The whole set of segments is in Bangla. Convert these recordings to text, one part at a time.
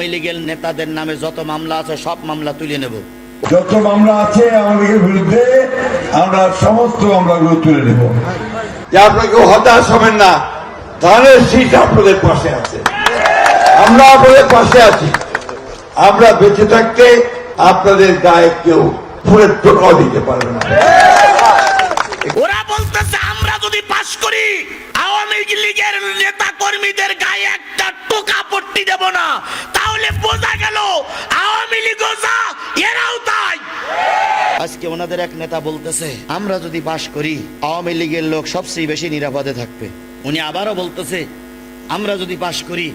আওয়ামী লীগের নেতাদের নামে যত মামলা আছে সব মামলা তুলে নেব। যত মামলা আছে আমাদের বিরুদ্ধে আমরা সমস্ত মামলাগুলো তুলে নেব। যে আপনাকে হতাশ হবেন না ধানের শীত আপনাদের পাশে আছে। আমরা আপনাদের পাশে আছি। আমরা বেঁচে থাকতে আপনাদের গায়ে কেউ ফুলের টোকাও দিতে পারবে না। ওরা বলতেছে আমরা যদি পাশ করি আওয়ামী লীগের নেতা কর্মীদের গায়ে ওনাদের এক নেতা বলতেছে, আমরা যদি পাশ করি, আওয়ামী লীগের লোক সবচেয়ে বেশি নিরাপদে থাকবে। উনি আবারও বলতেছে, আমরা যদি পাশ করি,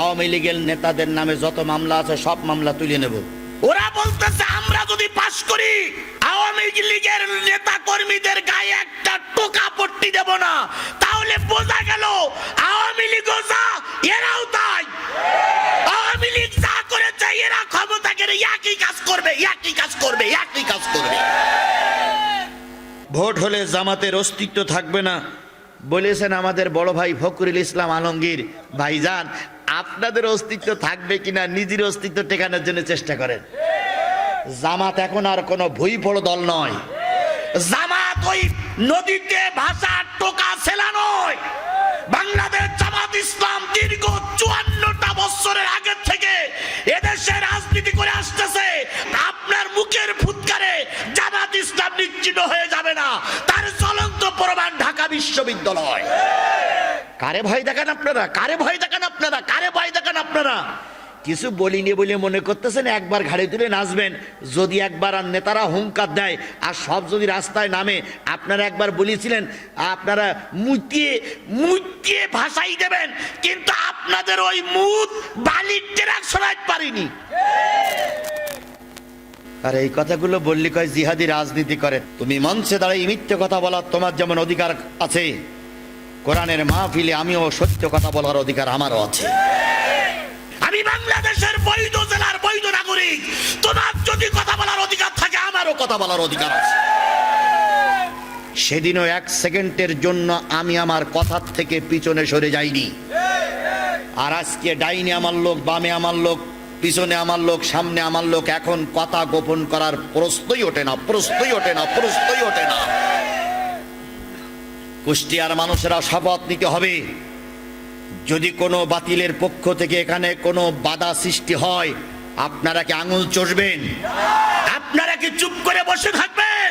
আওয়ামী লীগের নেতাদের নামে যত মামলা আছে, সব মামলা তুলে নেব। ওরা বলতেছে, আমরা যদি পাশ করি, আওয়ামী লীগের নেতা কর্মীদের গায়ে একটা টোকা পট্টি দেব না। তাহলে বোঝা গেল, আওয়ামী লীগও যা, এরাও তাই। আওয়ামী লীগ যা করেছে এরা ক্ষমতা গেলে একই কাজ করবে একই কাজ করবে একই কাজ করবে। ভোট হলে জামাতের অস্তিত্ব থাকবে না। বলেছেন আমাদের বড় ভাই ফখরুল ইসলাম আলমগীর ভাইজান আপনাদের অস্তিত্ব থাকবে কিনা নিজের অস্তিত্ব টেকানোর জন্য চেষ্টা করেন। জামাত এখন আর কোনো ভুই ফোড় দল নয়। জামাত ওই নদীতে ভাষা টোকা ছেলা নয় বাংলাদেশ জামাত ইসলাম দীর্ঘ চুয়ান্নটা বছরের আগে থেকে এদেশে রাজনীতি করে আসতেছে। আপনার মুখের ফুৎকারে জামাত ইসলাম নিশ্চিত হয়ে যাবে না। তার চলন্ত প্রমাণ ঢাকা বিশ্ববিদ্যালয়। কারে ভয় দেখান আপনারা? কারে ভয় দেখান আপনারা? কারে ভয় দেখান আপনারা? কিছু বলিনি বলে মনে করতেছেন, একবার ঘাড়ে তুলে নাচবেন। যদি একবার আর নেতারা হুঙ্কার দেয়, আর সব যদি রাস্তায় নামে, আপনারা একবার বলেছিলেন, আপনারা মুতিয়ে মুতিয়ে ভাসাই দেবেন, কিন্তু আপনাদের ওই মুত বালির টেরাক সরাইতে পারিনি। আর, এই কথাগুলো বললি কয় জিহাদি রাজনীতি করে। তুমি মঞ্চে দাঁড়িয়ে মিথ্যে কথা বলার তোমার যেমন অধিকার আছে, কোরআনের মাহফিলে আমিও সত্য কথা বলার অধিকার আমারও আছে। আমি বাংলাদেশের বৈধ জেলার বৈধ নাগরিক। তোমার যদি কথা বলার অধিকার থাকে, আমারও কথা বলার অধিকার আছে। সেদিনও এক সেকেন্ডের জন্য আমি আমার কথার থেকে পিছনে সরে যাইনি। আর আজকে ডাইনে আমার লোক, বামে আমার লোক, পিছনে আমার লোক, সামনে আমার লোক, এখন কথা গোপন করার প্রশ্নই ওঠে না, প্রশ্নই ওঠে না, প্রশ্নই ওঠে না। কুষ্টিয়ার মানুষেরা শপথ নিতে হবে। যদি কোনো বাতিলের পক্ষ থেকে এখানে কোনো বাধা সৃষ্টি হয়, আপনারা কি আঙুল চষবেন? আপনারা কি চুপ করে বসে থাকবেন?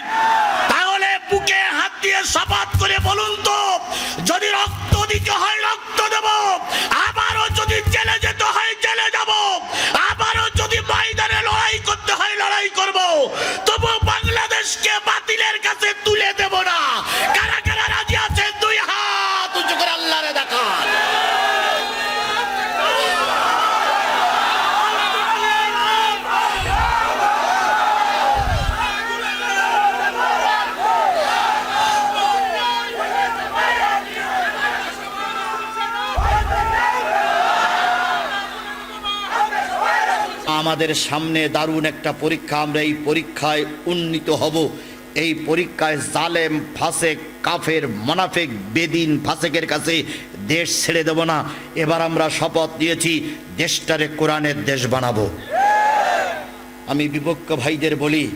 তাহলে বুকে হাত দিয়ে শপথ করে বলুন তো, যদি রক্ত দিতে হয় রক্ত দেব, আবারও যদি জেলে যেতে আমাদের সামনে দারুণ একটা পরীক্ষা, আমরা এই পরীক্ষায় উন্নীত হব। এই পরীক্ষায় জালেম, ফাসেক, কাফের, মনাফেক, বেদিন, ফাসেকের কাছে দেশ ছেড়ে দেব না। এবার আমরা শপথ নিয়েছি, দেশটারে কোরআনের দেশ বানাবো। আমি বিপক্ষ ভাইদের বলি,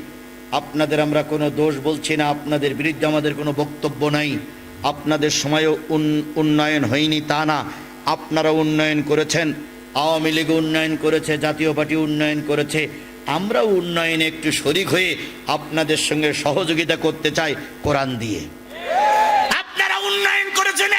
আপনাদের আমরা কোনো দোষ বলছি না, আপনাদের বিরুদ্ধে আমাদের কোনো বক্তব্য নাই। আপনাদের সময়ও উন- উন্নয়ন হয়নি তা না। আপনারা উন্নয়ন করেছেন আওয়ামী লীগ উন্নয়ন করেছে, জাতীয় পার্টি উন্নয়ন করেছে। আমরাও উন্নয়নে একটু শরিক হয়ে আপনাদের সঙ্গে সহযোগিতা করতে চাই কোরআন দিয়ে। আপনারা উন্নয়ন করেছেন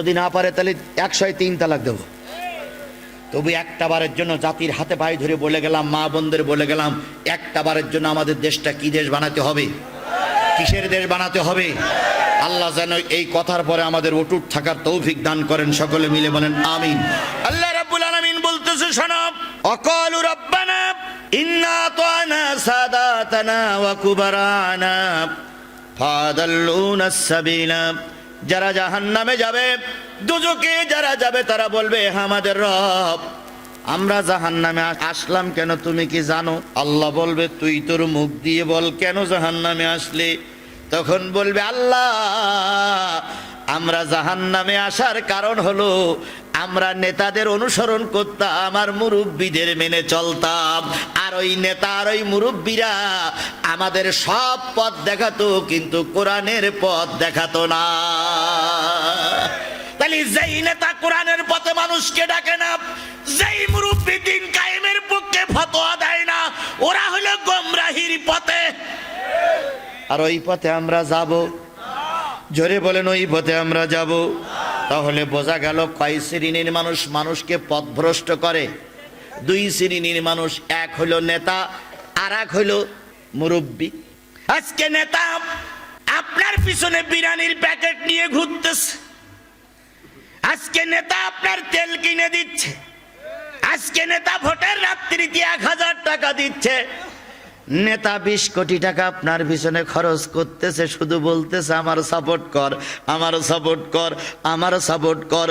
যদি না পারে, তাহলে একশো তিন তালাক দেবো। তবু একটা বারের জন্য জাতির হাতে পায়ে ধরে বলে গেলাম, মা বোনদের বলে গেলাম, একটা বারের জন্য আমাদের দেশটা কি দেশ বানাতে হবে? কিসের দেশ বানাতে হবে? আল্লাহ যেন এই কথার পরে আমাদের অটুট থাকার তৌফিক দান করেন, সকলে মিলে বলেন, আমিন। আল্লাহ রাব্বুল আলামিন বলতেছে শোনাব অকালু রব্বানা ইন্না তানা সাদাতানা ওয়া কুবারানা ফাদাল্লুনা সাবিলা। যারা জাহান নামে যাবে দুজকে যারা যাবে তারা বলবে "হ্যাঁ, আমাদের রব আমরা জাহান নামে আসলাম কেন তুমি কি জানো? আল্লাহ বলবে তুই তোর মুখ দিয়ে বল কেন জাহান নামে আসলে? তখন বলবে আল্লাহ আমরা জাহান নামে আসার কারণ হলো আমরা নেতাদের অনুসরণ করতাম, আমার মুরব্বীদের মেনে চলতাম। আর ওই নেতা আর ওই মুরব্বীরা আমাদের সব পথ দেখাতো, কিন্তু কোরআনের পথ দেখাতো না। তাহলে যেই নেতা কোরআনের পথে মানুষকে ডাকে না, যেই মুরব্বী দিন কায়েমের পক্ষে ফতোয়া দেয় না, ওরা হলো গোমরাহির পথে। আর ওই পথে আমরা যাব। জোরে বলেন, ওই পথে আমরা যাব। তাহলে বোঝা গেল কয় শ্রেণির মানুষ মানুষকে পথভ্রষ্ট করে? দুই শ্রেণির মানুষ, এক হলো নেতা, আর এক হলো মুরব্বী। আজকে নেতা আপনার পিছনে বিরিয়ানির প্যাকেট নিয়ে ঘুরতেছে। আজকে নেতা আপনার তেল কিনে দিচ্ছে। আজকে নেতা ভোটের রাত্রিতে এক হাজার টাকা দিচ্ছে। নেতা বিশ কোটি টাকা আপনার পিছনে খরচ করতেছে শুধু বলতেছে আমার সাপোর্ট কর আমার সাপোর্ট কর আমার সাপোর্ট কর।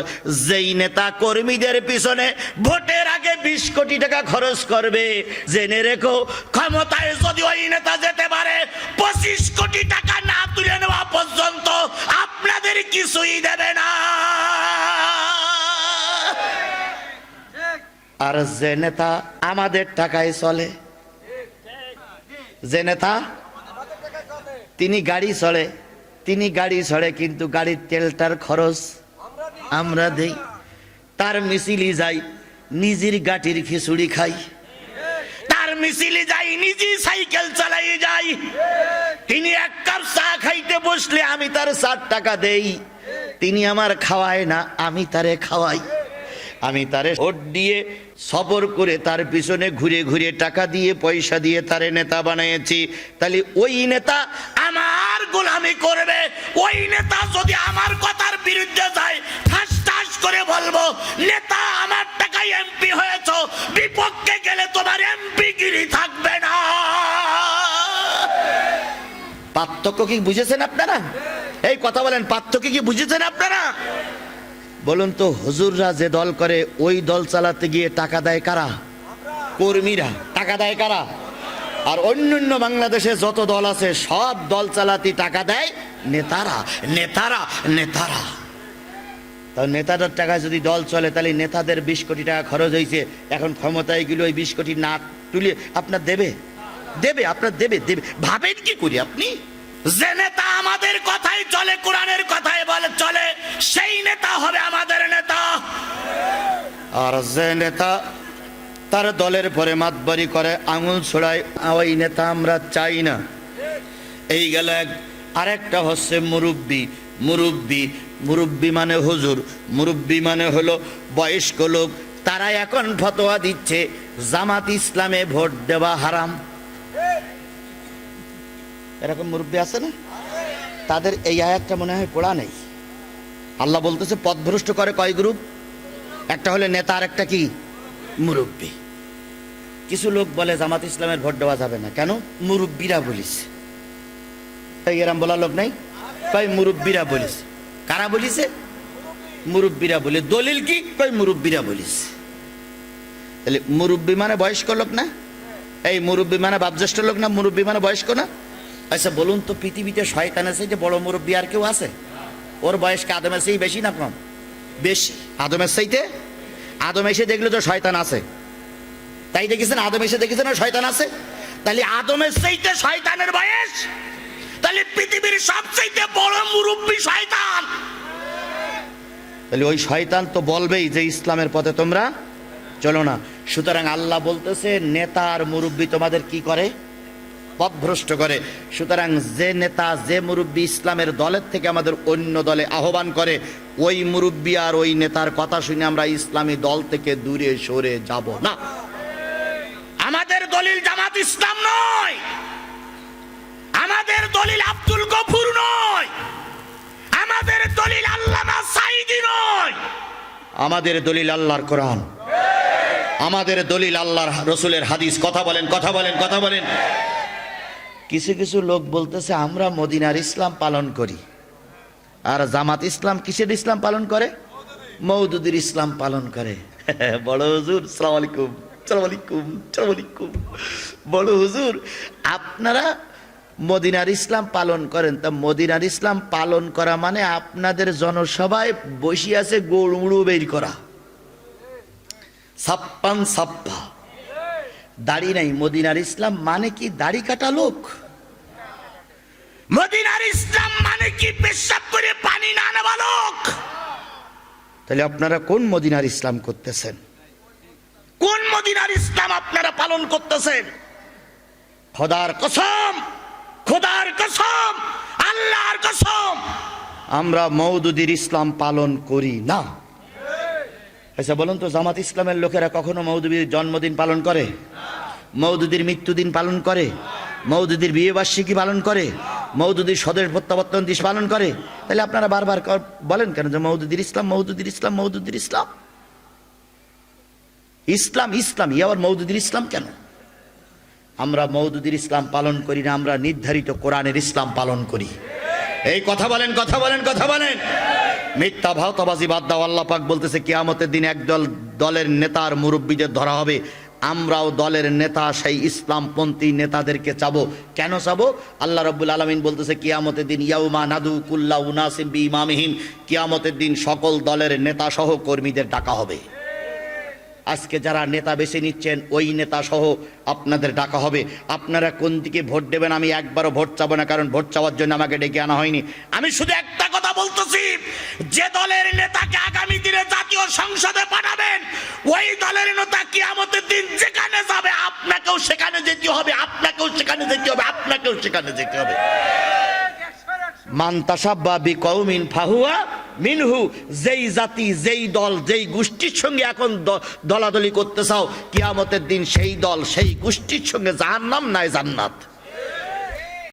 যেই নেতা কর্মীদের পিছনে ভোটের আগে বিশ কোটি টাকা খরচ করবে জেনে রেখো ক্ষমতায় যদি ওই নেতা যেতে পারে পঁচিশ কোটি টাকা না তুলে নেওয়া পর্যন্ত আপনাদের কিছুই দেবে না। আর যে নেতা আমাদের টাকায় চলে যে নেতা, তিনি গাড়ি চড়ে তিনি গাড়ি চড়ে কিন্তু গাড়ির তেলটার খরচ আমরা দেই। তার মিছিলি যাই, নিজের গাটির খিচুড়ি খাই। তার মিছিলে যাই নিজে সাইকেল চালাই যাই। তিনি এক কাপ চা খাইতে বসলে আমি তার ষাট টাকা দেই। তিনি আমার খাওয়ায় না, আমি তারে খাওয়াই। আমি তারে ভোট দিয়ে সবর করে তার পিছনে ঘুরে ঘুরে টাকা দিয়ে, পয়সা দিয়ে তারে নেতা বানিয়েছি। তাহলে ওই নেতা আমার গোলামি করবে। ওই নেতা যদি আমার কথার বিরুদ্ধে যায় ঠাস ঠাস করে বলব, নেতা, আমার টাকায় এমপি হয়েছ। বিপক্ষে গেলে তোমার এমপি গিরি থাকবে না। পার্থক্য কি বুঝেছেন আপনারা? এই কথা বলেন, পার্থক্য কি বুঝেছেন আপনারা? বলুন তো, হুজুররা যে দল করে, ওই দল চালাতে গিয়ে টাকা দেয় কারা? কর্মীরা। টাকা দেয় কারা? আর অন্যান্য বাংলাদেশে যত দল আছে, সব দল চালাতে টাকা দেয় নেতারা। নেতারা নেতারা। তা নেতাদের টাকা যদি দল চলে, তাহলে নেতাদের বিশ কোটি টাকা খরচ হয়েছে। এখন ক্ষমতায় গেলে ওই বিশ কোটি না তুলে আপনার দেবে? দেবে, আপনার দেবে দেবে। ভাবেন কি করি আপনি? যে নেতা আমাদের কথাই চলে, কোরআনের কথাই বলে, চলে, সেই নেতা হবে আমাদের নেতা। আর যে নেতা তার দলের পরে মাতবারি করে, আঙুল ছড়ায়, ওই নেতা আমরা চাই না। এই গেল এক, আরেকটা হচ্ছে মুরব্বি। মুরব্বি মুরব্বি মানে হুজুর, মুরব্বি মানে হলো বয়স্ক লোক, তারা এখন ফতোয়া দিচ্ছে, জামাত ইসলামে ভোট দেওয়া হারাম। এরকম মুরব্বি আছে না? তাদের এই আয়াতটা মনে হয় পড়া নেই। আল্লাহ বলতেছে, পথভ্রষ্ট করে কয় গ্রুপ? একটা হলে নেতা আর একটা কি? মুরব্বী। কিছু লোক বলে, জামাত ইসলামের ভোট দেওয়া যাবে না। কেন? মুরব্বীরা বলিস এরম বলার লোক নাই? কয় মুরব্বীরা বলিস কারা বলিছে? মুরব্বীরা বলে, দলিল কি? কয় মুরব্বীরা বলিস তাহলে মুরব্বী মানে বয়স্ক লোক না? এই মুরব্বী মানে বাপজ্যেষ্ঠ লোক না? মুরব্বী মানে বয়স্ক না? আচ্ছা বলুন তো পৃথিবীতে শয়তান আছে যে বড় মুরব্বী আর কেউ আছে? ওর বয়স কি আদমের সেই বেশি না কম? বেশি। আদমের সেইতে আদম এসে দেখল তো শয়তান আছে। তাই দেখেছেন আদম এসে দেখেছেন শয়তান আছে? তাহলে আদমের সেইতে শয়তানের বয়স? তাহলে পৃথিবীর সবচাইতে বড় মুরব্বী শয়তান। তাহলে ওই শয়তান তো বলবেই যে ইসলামের পথে তোমরা চলো না। সুতরাং আল্লাহ বলতেছে নেতা আর মুরব্বী তোমাদের কি করে? পথভ্রষ্ট করে। সুতরাং যে নেতা, যে মুরব্বী ইসলামের দলের থেকে আমাদের অন্য দলে আহ্বান করে, ওই মুরব্বী আর ওই নেতার কথা শুনে আমরা ইসলামী দল থেকে দূরে সরে যাব না। আমাদের দলিল জামাত ইসলাম নয়। আমাদের দলিল আব্দুল গফুর নয়। আমাদের দলিল আল্লামা সাইদি নয়। আমাদের দলিল আল্লাহর কোরআন। আমাদের দলিল আল্লাহর রসুলের হাদিস। কথা বলেন কথা বলেন কথা বলেন। কিছু কিছু লোক বলতেছে, আমরা মদিনার ইসলাম পালন করি। আর জামাত ইসলাম কিসের ইসলাম পালন করে? মৌদুদির ইসলাম পালন করে। বড় হুজুর, সালাম আলাইকুম আলাইকুম বড় হুজুর, আপনারা মদিনার ইসলাম পালন করেন। তা মদিনার ইসলাম পালন করা মানে আপনাদের জনসভায় বসে আছে গৌড়মুড়ু বের করা। ছাপ্পান ছাপ্পা। দাড়ি নাই। মদিনার ইসলাম মানে কি দাড়ি কাটা লোক? মদিনার ইসলাম মানে কি পেশাব করে পানি না নেওয়া লোক? তাহলে আপনারা কোন মদিনার ইসলাম করতেছেন? কোন মদিনার ইসলাম আপনারা পালন করতেছেন? খোদার কসম। খোদার কসম আল্লাহর কসম। আমরা মৌদুদির ইসলাম পালন করি না। আচ্ছা বলুন তো, জামাত ইসলামের লোকেরা কখনো মৌদুদির জন্মদিন পালন করে? মৌদুদির মৃত্যুদিন পালন করে? মৌদুদির বিয়ে বার্ষিকী পালন করে? মৌদুদির স্বদেশ প্রত্যাবর্তন দিস পালন করে? তাহলে আপনারা বারবার বলেন কেন যে মৌদুদির ইসলাম মৌদুদির ইসলাম মৌদুদির ইসলাম? ইসলাম ইসলাম ই আবার মৌদুদির ইসলাম কেন? আমরা মৌদুদির ইসলাম পালন করি না, আমরা নির্ধারিত কোরআনের ইসলাম পালন করি। এই কথা বলেন কথা বলেন কথা বলেন। মিথ্যা ভাওতাবাজি বাদ দাও, আল্লাহ পাক বলতেছে, কিয়ামতের দিন একদল দলের নেতার মুরব্বীদের ধরা হবে। আমরাও দলের নেতা, সেই ইসলামপন্থী নেতাদেরকে চাবো। কেন চাবো? আল্লাহ রব্বুল আলমিন বলতেছে, কিয়ামতের দিন ইয়াউমা নাদু কুল্লা উনাসিম বি ইমামহিম কিয়ামতের দিন সকল দলের নেতা সহ কর্মীদের ডাকা হবে। আজকে যারা নেতা বেছে নিচ্ছেন, ওই নেতা সহ আপনাদের ডাকা হবে। আপনারা কোন দিকে ভোট দেবেন আমি একবারও ভোট চাবো না, কারণ ভোট চাওয়ার জন্য আমাকে ডেকে আনা হয়নি। আমি শুধু একটা কথা বলতেছি, যে দলের নেতাকে আগামী দিনে জাতীয় সংসদে পাঠাবেন, ওই দলের নেতা কিয়ামতের দিন যেখানে যাবে, আপনাকেও সেখানে যেতে হবে, আপনাকেও সেখানে যেতে হবে, আপনাকেও সেখানে যেতে হবে। মান্তাসাব্বা বি কৌমিন ফাহুয়া মিনহু, যেই জাতি, যেই দল, যেই গোষ্ঠীর সঙ্গে এখন দলাদলি করতে চাও, কিয়ামতের দিন সেই দল, সেই গোষ্ঠীর সঙ্গে জাহান্নাম নাই জান্নাত।